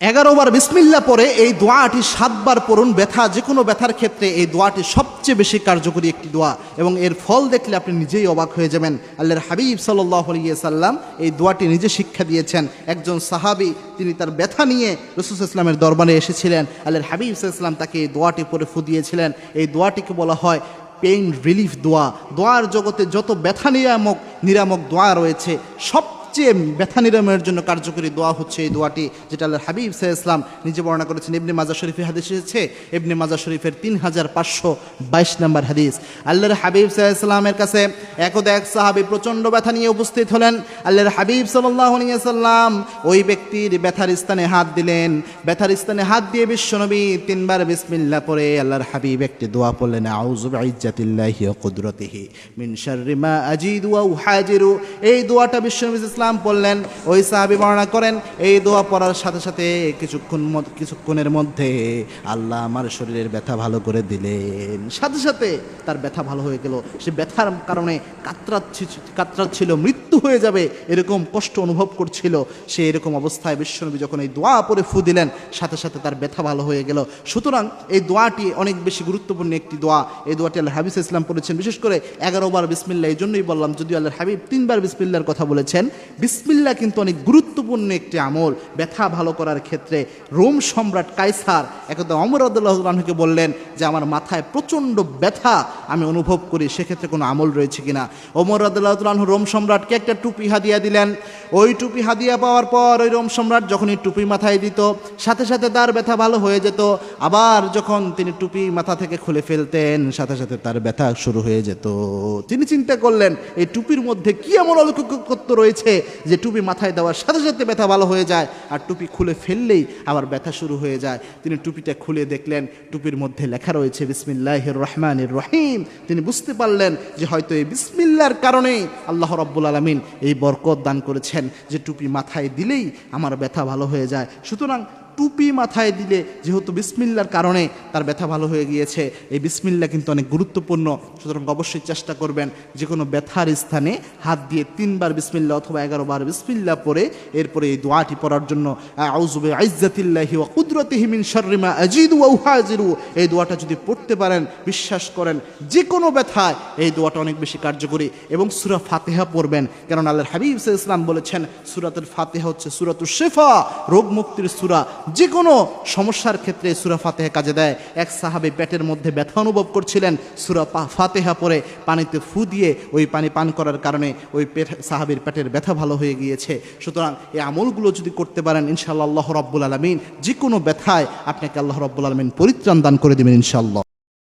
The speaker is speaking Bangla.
এগারো বার বিসমিল্লা পরে এই দোয়াটি সাতবার পড়ুন। ব্যথা যে কোনো ব্যথার ক্ষেত্রে এই দোয়াটি সবচেয়ে বেশি কার্যকরী একটি দোয়া। এবং এর ফল দেখলে আপনি নিজেই অবাক হয়ে যাবেন। আল্লাহর হাবিব সাল্লাম এই দোয়াটি নিজে শিক্ষা দিয়েছেন। একজন সাহাবি, তিনি তার ব্যথা নিয়ে রসুল ইসলামের দরবারে এসেছিলেন। আল্লাহর হাবিব ইসলাম তাকে এই দোয়াটি পরে ফু দিয়েছিলেন এই দোয়াটিকে বলা হয় পেইন রিলিফ দোয়া। দোয়ার জগতে যত ব্যথা নিরামক নিরামক দোয়া রয়েছে সবচেয়ে ব্যথা নিরাময়ের জন্য কার্যকরী দোয়া হচ্ছে এই দোয়াটি, যেটা আল্লাহ হাবিব সাহ ইসলাম নিজে বর্ণনা করেছেন। ইবনে মাজা শরীফের হাদিস এসেছে, ইবনে মাজা শরীফের তিন হাজার পাঁচশো বাইশ নম্বর হাদিস। আল্লাহর হাবিব সাহ ইসলামের কাছে একদা এক সাহাবি প্রচণ্ড ব্যথা নিয়ে উপস্থিত হলেন। আল্লাহর হাবিব সাল্লাহ সাল্লাম ওই ব্যক্তির ব্যথার স্থানে হাত দিলেন। ব্যথার স্থানে হাত দিয়ে বিশ্বনবী তিনবার বিসমিল্লা পরে আল্লাহর হাবিব একটি দোয়া পড়লেন ওয়া কুদরতিহি মিন শাররি মা আজিদু ওয়া উহাজিরু। এই দোয়াটা বিশ্বনবী ইসলাম পড়লেন, ওই সাহাবী বর্ণনা করেন, এই দোয়া পড়ার সাথে সাথে কিছুক্ষণ কিছুক্ষণের মধ্যে আল্লাহ আমার শরীরের ব্যথা ভালো করে দিলেন। সাথে সাথে তার ব্যথা ভালো হয়ে গেল। সে ব্যথার কারণে কাতরাচ্ছি, কাতরাচ্ছিল, মৃত্যু হয়ে যাবে এরকম কষ্ট অনুভব করছিল। সে এরকম অবস্থায় বিশ্বনবী যখন এই দোয়া পরে ফু দিলেন, সাথে সাথে তার ব্যথা ভালো হয়ে গেল। সুতরাং এই দোয়াটি অনেক বেশি গুরুত্বপূর্ণ একটি দোয়া। এই দোয়াটি আল্লাহ হাবিব ইসলাম পড়েছেন। বিশেষ করে এগারো বার বিসমিল্লা এই জন্যই বললাম, যদিও আল্লাহ হাবিব তিনবার বিসমিল্লার কথা বলেছেন বিসমিল্লা কিন্তু অনেক গুরুত্বপূর্ণ একটি আমল। ব্যথা ভালো করার ক্ষেত্রে রোম সম্রাট কাইসার একদম অমর আদুল্লাহকে বললেন যে, আমার মাথায় প্রচণ্ড ব্যথা, আমি অনুভব করি, সেক্ষেত্রে কোনো আমল রয়েছে কিনা? ওমর আদুল্লাহ রোম সম্রাটকে একটা টুপি হাদিয়া দিলেন। ওই টুপি হাদিয়া পাওয়ার পর ওই রোম সম্রাট যখন এই টুপি মাথায় দিত, সাথে সাথে তার ব্যথা ভালো হয়ে যেত। আবার যখন তিনি টুপি মাথা থেকে খুলে ফেলতেন, সাথে সাথে তার ব্যথা শুরু হয়ে যেত। তিনি চিন্তা করলেন, এই টুপির মধ্যে কি এমন অলৌকিকত্ব রয়েছে? যে টুপি মাথায় দেওয়ার সাথে সাথে ব্যথা ভালো হয়ে যায়, আর টুপি খুলে ফেললেই আবার ব্যথা শুরু হয়ে যায়। তিনি টুপিটা খুলে দেখলেন, টুপির মধ্যে লেখা রয়েছে বিসমিল্লাহ রহমানের রহিম। তিনি বুঝতে পারলেন যে হয়তো এই বিসমিল্লার কারণেই আল্লাহ রব্বুল আলমিন এই বরকত দান করেছেন, যে টুপি মাথায় দিলেই আমার ব্যথা ভালো হয়ে যায়। সুতরাং টুপি মাথায় দিলে যেহেতু বিসমিল্লার কারণে তার ব্যথা ভালো হয়ে গিয়েছে, এই বিসমিল্লা কিন্তু অনেক গুরুত্বপূর্ণ। সুতরাং অবশ্যই চেষ্টা করবেন যে কোনো ব্যথার স্থানে হাত দিয়ে তিনবার বিসমিল্লা অথবা এগারো বার বিসমিল্লা পরে এরপরে এই দোয়াটি পড়ার জন্য। আউজুবে আইজাতিল্লাহি ওয়া কুদরতিহি মিন শাররি আজিদু এই দোয়াটা যদি পড়তে পারেন, বিশ্বাস করেন যে কোনো ব্যথায় এই দোয়াটা অনেক বেশি কার্যকরী। এবং সুরা ফাতেহা পড়বেন কারণ আল্লাহর হাবিব ইসলাম বলেছেন সুরাতের ফাতেহা হচ্ছে সূরাতুল শেফা রোগ মুক্তির সুরা। যে কোনো সমস্যার ক্ষেত্রে সুরা ফাতেহা কাজে দেয়। এক সাহাবী পেটের মধ্যে ব্যথা অনুভব করছিলেন, সূরা ফাতেহা পরে পানিতে ফু দিয়ে ওই পানি পান করার কারণে ওই পেট, সাহাবীর পেটের ব্যথা ভালো হয়ে গিয়েছে। সুতরাং এই আমলগুলো যদি করতে পারেন, ইনশাআল্লাহ আল্লাহ রব্বুল আলমিন যে কোনো ব্যথায় আপনাকে আল্লাহ রব্বুল আলমিন পরিত্রাণ দান করে দেবেন ইনশাআল্লাহ।